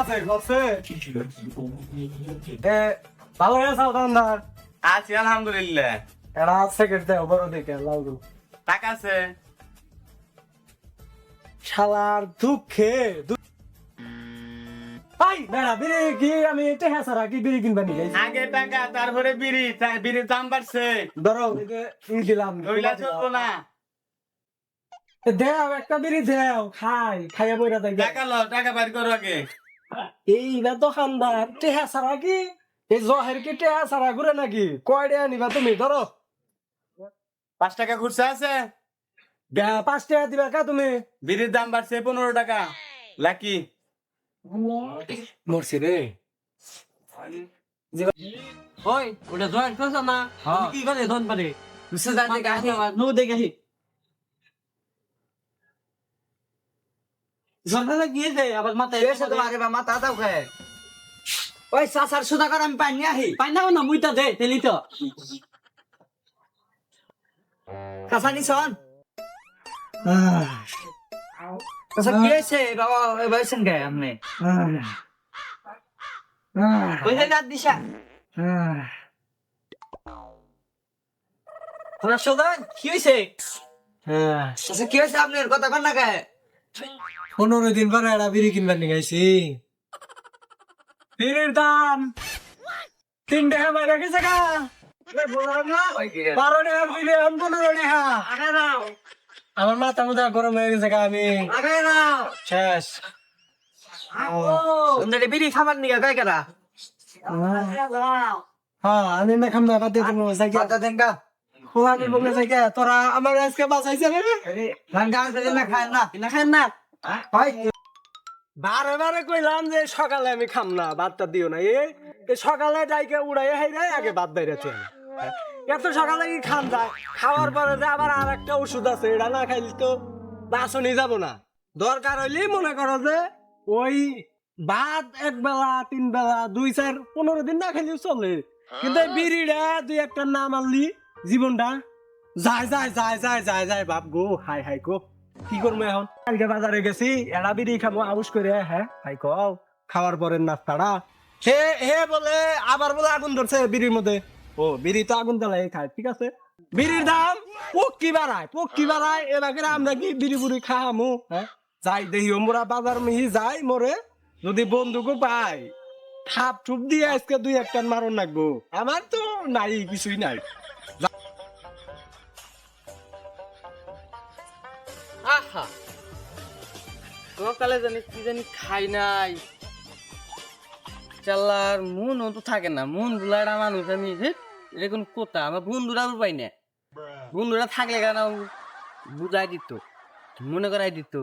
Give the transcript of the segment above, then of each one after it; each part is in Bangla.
আছে ভালো আছে দোকানদার আছি আলহামদুলিল্লাহ। এরা সেকেন্ড দেও বড় দেখে লাউডু টাকা আছে? শালার দুঃখে আই বেড়া বিড়ি কি আমি কি বিড়ি কিনবা আগে টাকা তারপরে বিড়ি বিড়ির দাম বাড়ছে। ধরো একে দিলাম। ওইলা চলবো না। এ দেও একটা বিড়ি দেও খাই খাইয়া বইরা দেখ টাকা লো টাকা বাইর করো আগে। এই না দোকানদার টেহা সারা কি? এই জহের কি টেহা সারা ঘুরে নাকি? কয়টা নিবা তুমি ধরো। পাঁচ টাকা খুচরা আছে? পাঁচ টাকা দিবা কা তুমি? বিড়ির দাম বাড়ছে পনেরো টাকা। লাকি। মরছি রে। ওই ওটা জয়েন করছ না? হ্যাঁ। কি করে ধন পারে বুঝতে যাই দেখে আসি। নো দেখে আসি জন্মটা গিয়েছে আবার মাথায় এসে তোমার এবার মাথা দাও খায়। ওই সাসার সুদাকর আমি পাইনি আহি। পাই না না মুইটা দে তেলি তো কাসানি সন কাসা কি হয়েছে বাবা এবার সঙ্গে আমনে কইলে রাত দিশা? তোমার সুদান কি হয়েছে কি হয়েছে আপনার কথা কন না খায় পনেরো দিন পরে একটা বিড়ি কিনবার নিয়ে গেছি বিড়ির দাম তিন টাকা বাইরে গেছে গা। বারো টাকা বিড়ি আম পনেরো টাকা। আমার মাথা মুথা গরম হয়ে গেছে গা আমি। শেষ। বিড়ি খাবার নিয়ে গায় হ্যাঁ আমি না খাম না বাদ দিয়ে সাইকেল কথা দেনকা খোয়ানি বলে সাইকেল তোরা আমার আজকে বাঁচাইছে রে। গান গান না খায় না। না খান না। হয় বারে বারে কইলাম যে সকালে আমি খাম না ভাতটা দিও না। এই এই সকালে ডাইকে উড়াই হাই রে আগে ভাত বাইরেছে এত সকালে কি খান যায়? খাওয়ার পরে যে আবার আর একটা ওষুধ আছে এটা না খাইলে তো বাসনই যাব না। দরকার হইলেই মনে করো যে ওই ভাত এক বেলা তিন বেলা দুই চার পনেরো দিন না খাইলেও চলে। কিন্তু এই বিড়িটা দুই একটা না মারলি জীবনটা যায় যায় যায় যায় যায় যায়, বাপ গো, হাই হাই গো কি করব এখন? কালকে বাজারে গেছি এড়া বিড়ি খাব আউস করে হ্যাঁ হাই কও খাওয়ার পরে নাস্তাটা হে হে বলে আবার বলে আগুন ধরছে বিড়ির মধ্যে ও বিড়ি তো আগুন জ্বালাই খায় ঠিক আছে? বিড়ির দাম বাড়ায় বাড়ায় আমরা কি বিড়ি বুড়ি হ্যাঁ যাই দেখি মোরা বাজার মিহি যাই মোরে যদি বন্ধুকে পাই ঠাপ ঠুপ দিয়ে আজকে দুই একটা মারণ লাগবো। আমার তো নাই, কিছুই নাই। আহা সকালে জানি কি জানি খাই নাই। চাল্লার মন তো থাকে না, মন গুলাটা মানুষ আমি এটা কোথা, আমার বন্ধুরা পাই না। বন্ধুরা থাকলে কেন বুঝাই দিত, মনে করাই দিত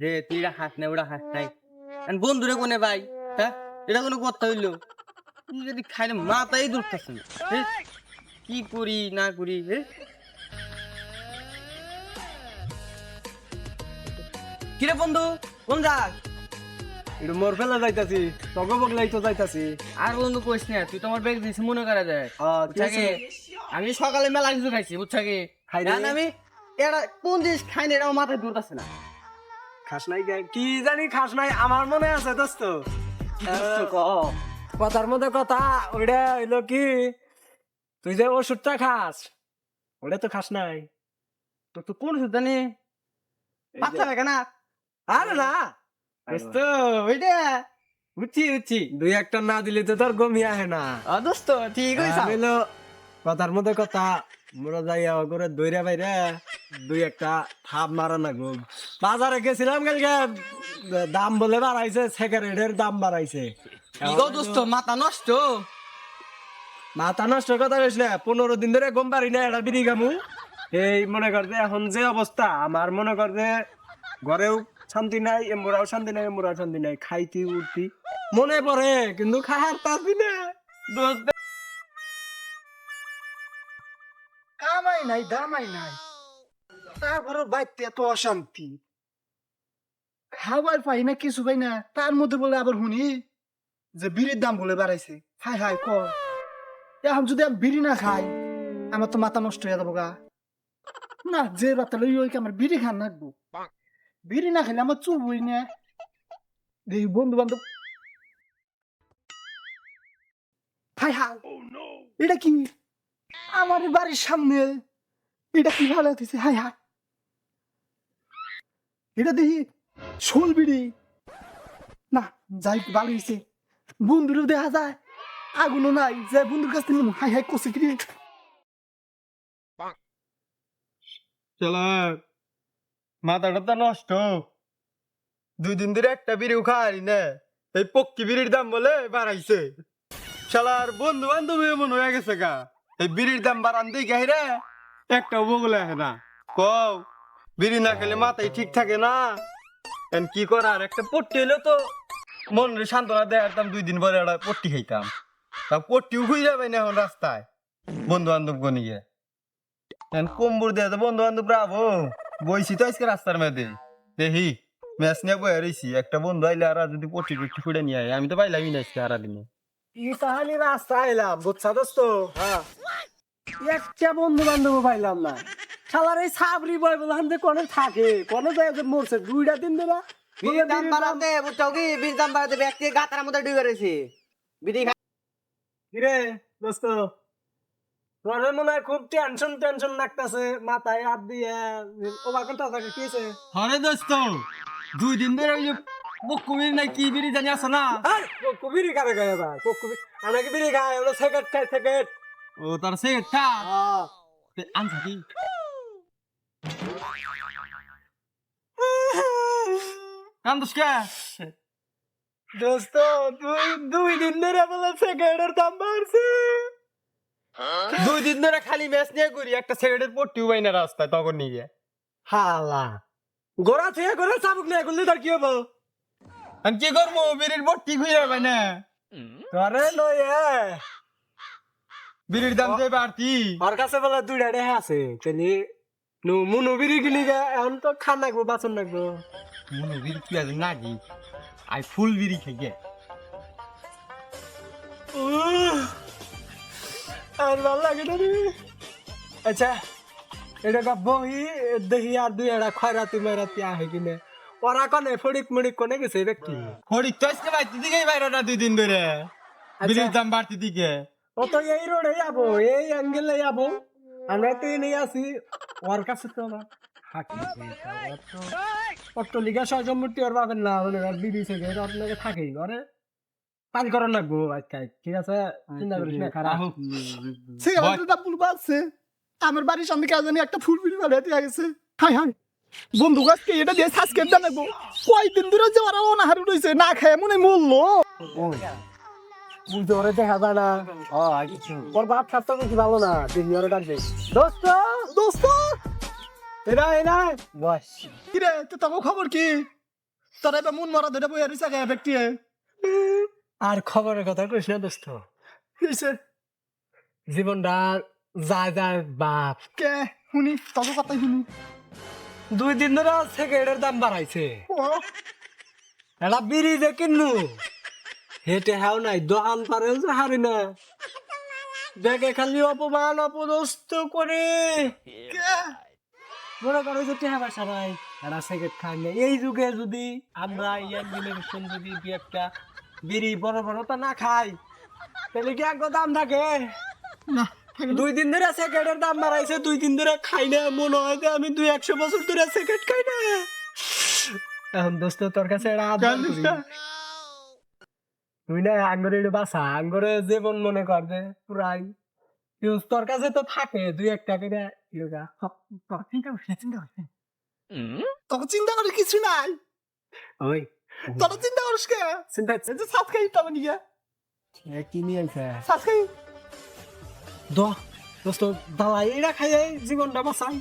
যে তুই এটা খাস না, ওটা খাস নাই। বন্ধুরা কোনে ভাই হ্যাঁ এটা কোনো কথা হইল? যদি খাইলে মাথাই দুধতেছে না, হে? কি করি, না করি, হে? কিরে বন্ধু কোন যাস? একটু মোর ফেলা যাইতাছি তগো বগলাই তো যাইতাছি। আর বন্ধু কইস না তুই তোমার ব্যাগ দিছিস মনে করা আহ, বুঝছাকে আমি সকালে মেলা কিছু খাইছি বুঝছাকে খাই না আমি এটা কোন জিনিস খাই না এটা মাথায় দূর আছে না। খাস নাই কি জানি খাস নাই আমার মনে আছে দোস্ত। কথার মধ্যে কথা ওইটা হইল কি তুই যে ওষুধটা খাস ওটা তো খাস নাই। তো তুই কোন ওষুধ জানি? লাগে না? আরে না। দোস্ত ওইটা দুই একটা না দিলে তো তোর গমি আহে না। ও দোস্ত ঠিক হইছে। হইল কথার মধ্যে কথা। মোরা করে দইরা বাইরে দুই একটা থাপ মারা না গো। বাজারে গেছিলাম কালকে দাম বলে বাড়াইছে সিগারেটের দাম বাড়াইছে। গো দোস্ত মাথা নষ্ট? মাথা নষ্ট কথা কইস না পনেরো দিন ধরে গম পারি না এটা বিড়ি গামু এই মনে কর যে এখন যে অবস্থা আমার মনে কর যে ঘরেও শান্তি নাই এমরাও শান্তি নাই এমরাও শান্তি নাই। খাইতি উঠতি। মনে পড়ে কিন্তু খাহার পারবি না। দোস্ত। কামাই নাই দামাই নাই। তারপরে বাইতে এত অশান্তি। খাবার পাই না কিছু পাই না। তার মধ্যে বলে আবার শুনি যে বিড়ির দাম বলে বাড়াইছে। হাই হাই ক? এখন যদি আমি বিড়ি না খাই আমার তো মাথা নষ্ট হয়ে যাব গা না যে রাতে লই ওই আমার বিড়ি খান লাগবো। বিড়ি না খেলে আমার চুল বই না দেখি বন্ধু বান্ধব হাই হাই এটা কি আমার বাড়ির সামনে এটা কি ভালো হতেছে হাই হাই এটা দেখি শোল বিড়ি না যাই ভালো হয়েছে বন্ধুরও দেখা যায় আগুনও নাই যে বন্ধুর কাছ থেকে হাই হাই কষে কিরে চলো মাথাটা তো নষ্ট। দুই দিন ধরে একটা বিড়িও খাই না। এই পক্কি বিড়ির দাম বলে বাড়াইছে। শালার বন্ধু বান্ধবী এমন হয়ে গেছে গা। এই বিড়ির দাম বাড়ান দিই গাই রে একটা বগলে না। কও, বিড়ি না খেলে মাথায় ঠিক থাকে না? এন কি করার একটা পট্টি হইলে তো মন সান্ত্বনা একদম দুই দিন পরে একটা পট্টি খাইতাম। তা পট্টিও খুঁজে যাবে না এখন রাস্তায় বন্ধু বান্ধব গনিয়ে। এখন কম্বর দেয় তো বন্ধু বান্ধব রাবো বইছি তো আজকে রাস্তার মধ্যে। দেখি ম্যাচ নিয়ে বয়ে রয়েছি একটা বন্ধু আইলে আর যদি পট্টি টুটি ফুটে নিয়ে আয়। আমি তো পাইলামই না আজকে আর দিনে ই তাহলে রাস্তা আইলাম বুঝছা দোস্ত? একটা বন্ধু বান্ধব পাইলাম না। শালার এই সাবরি বয় বলে হামদে কোনে থাকে? কোনে যায় যে মরছে? দুইটা দিন ধরে বিড়ির দাম বাড়াতে বুঝছ কি? দাম বাড়াতে ব্যক্তি গাতার মধ্যে ডুবে রয়েছে। দোস্ত? তোর মনে হয় খুব টেনশন টেনশন লাগতাছে মাথায় হাত দিয়ে। ওবার কথা থাকে কি হয়েছে? হরে দোস্ত দুই দিন ধরে ওই যে বকুমির না কি বিড়ি জানি আছে না? কুবিরি কারে গায়ে ভাই কুবিরি আমাকে বিড়ি গায়ে ওটা সেকেন্ড খাই সেকেন্ড ও তার সে তা আনছা কি? কান্দস কে? দোস্ত দুই দুই দিন ধরে বলে সেকেন্ডের দাম বাড়ছে। দুই দিন ধরে খালি ম্যাচ নিয়ে ঘুরি একটা সেকেন্ডের পট্টিও পাই না রাস্তায় তখন নিয়ে হালা। গোড়া থেকে গোড়া চাবুক না করলে তার কি হব? আমি কি করব? বিড়ির পট্টি খুঁজে পাই না। তোরে লয়ে বিড়ির দাম যে বাড়তি। ওর কাছে বলে দুইটা রেহা আছে। তেনি নু মুনু বিড়ি গে এখন তো খান নাকবো বাসন নাকবো মনে বিড়ি কি আছে নাকি আই ফুল বিড়ি খেয়ে আর ভালো লাগে না আচ্ছা এটা কা বহি দেখি আর দুই একটা খয়রাতি মেরাতি আহে কিনে ওরা কনে ফড়িক মুড়িক কোনে গেছে ব্যক্তি? হরিক তো আজকে বাইতে দিকেই বাইরে না দুই দিন ধরে। বিড়ির দাম বাড়তি দিকে। ও তো এই রোডে যাব এই অ্যাঙ্গেলে যাব। আমরা তো নিয়ে আসি ওর কাছে তো না থাকি অট্টলিকা সহজমূর্তি ওর পাবেন না বলে বিবি থেকে আপনাকে থাকেই ঘরে। পানি করার লাগবো আজকাল ঠিক আছে? চিন্তা করিস না খারাপ। ফুল বাজছে আমার বাড়ির সামনে কে জানি একটা ফুল বিড়ি বাড়াতে গেছে। হাই হাই বন্ধু গাছকে এটা দিয়ে সাজকে জানাব। কয়দিন ধরে যে ওরা অনাহারে রয়েছে না খায় মনে মরলো। বুঝতে ওরে দেখা যায় না। ওর বাপ স্বাস্থ্য কিছু ভালো না? দেখি ওরে ডাকবে দোস্ত! দোস্ত! এরা এরা বস। কিরে তো খবর কি? তোরা এবার মন মরা ধরে বইয়া রয়েছে ব্যক্তি? আর খবরের কথা কইস না দোস্ত। কিসে জীবনটা যা যায় বাপ। কে? শুনি তখন কথাই শুনি। দুই দিন ধরে সিগারেটের দাম বাড়াইছে। এটা বিড়ি যে কিনু হেঁটে হাও নাই দোকান পারে যে হারি না। দেখে খালি অপমান অপদস্থ করে। মনে করো যে টেহা পয়সা নাই এরা সিগারেট খাই এই যুগে যদি আমরা ইয়ার জেনারেশন যদি একটা বিড়ি বড় বড় তো না খাই। তাহলে কি এক দাম থাকে? না দুই দিন ধরে সিগারেটের দাম বাড়াইছে দুই দিন ধরে খাই না। মনে হয় যে আমি দুই একশো বছর ধরে সেকেট খাই না। এখন দোস্ত তোর কাছে করি। তুই না আঙ্গরে বাসা আঙ্গরে জীবন মনে করবে পুরাই। ইউজ তোর কাছে তো থাকে দুই একটা করে। ইয়োগা চিন্তা করিস চিন্তা করিস। তখন চিন্তা করিস কিছু নাই। ওই তোরা চিন্তা করিস কে চিন্তা যে সাত খাই তবে নিয়ে কি নিয়ে আইছে সাত খাই দ দোস্ত দালাই এরা খাই জীবনটা বাঁচাই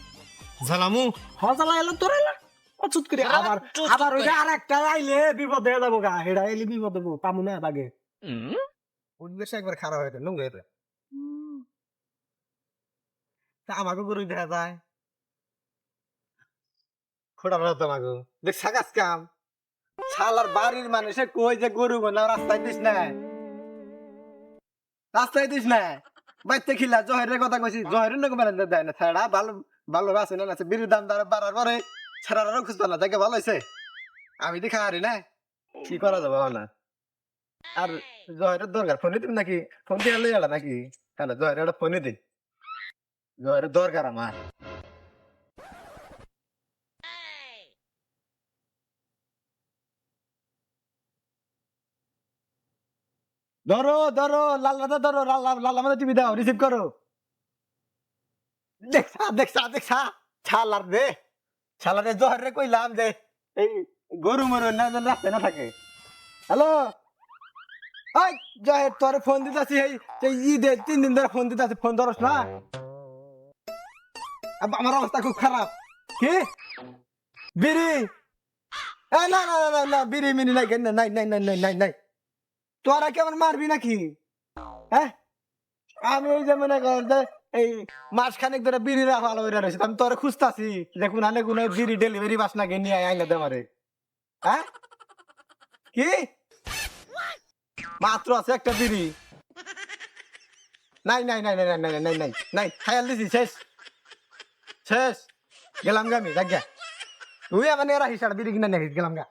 ঝালামু হজালা এলো তোর এলো অচুত করে আবার আবার ওই আর একটা আইলে বিপদ হয়ে যাব গা হেডা এলে বিপদ হব পামু না বাগে পরিবেশ একবার খারাপ হয়ে গেল লঙ্গে তা আমাকে গরু দেখা যায় খোড়া তো আমাকে দেখ সাকাস কাম শালার বাড়ির মানুষে কই যে গরু বানা রাস্তায় দিস না। রাস্তায় দিস না। বাইতে খিলা, জহেরের কথা কইছি। জহেরের নাকি বেলেন দেয় না। ছাড়া, ভালো ভালো আছে না আছে বিড়ির দাম দাঁড়া বাড়ার পরে ছাড়ারও খুঁজতে না। তাকে ভালো হয়েছে আমি দেখা হারি না। কি করা যাবে না? আর জয়ের দরকার। ফোনে দিন নাকি? ফোন দিয়ে নাকি? তাহলে জয়ের একটা ফোনে দিন জয়ের দরকার আমার। ধরো ধরো লাল লাল্লাদা ধরো লাল্লা লাল মাদা টিভি দাও রিসিভ করো। দেখছা দেখছা দেখছা ছালার দে ছালারে জহরে কইলাম যে এই গরু মরু না যেন রাস্তায় না থাকে। হ্যালো? এই জহের তোর ফোন দিতাছি এই এই ঈদে তিন দিন ধরে ফোন দিতাছি ফোন ধরস না? আমার অবস্থা খুব খারাপ। কি? বিড়ি? না না না, না বিড়ি মিনি নাই নাই নাই নাই নাই নাই। তোরা কেমন মারবি নাকি? হ্যাঁ? আমি ওই যে মনে কর যে এই মাস খানিক ধরে বিড়ি রাখা ভালো হয়ে রয়েছে আমি তোরা খুঁজতাছি যে কোনানে কোনো বিড়ি ডেলিভারি বাস না নিয়ে আইলে দে মারে হ্যাঁ? কি? মাত্র আছে একটা বিড়ি। নাই নাই নাই নাই নাই নাই নাই নাই নাই, খায়াল দিছি, শেষ। শেষ। গেলাম গা আমি দেখ গা। তুই আমার রাখিস আর বিড়ি কিনে নিয়ে গেলাম গা।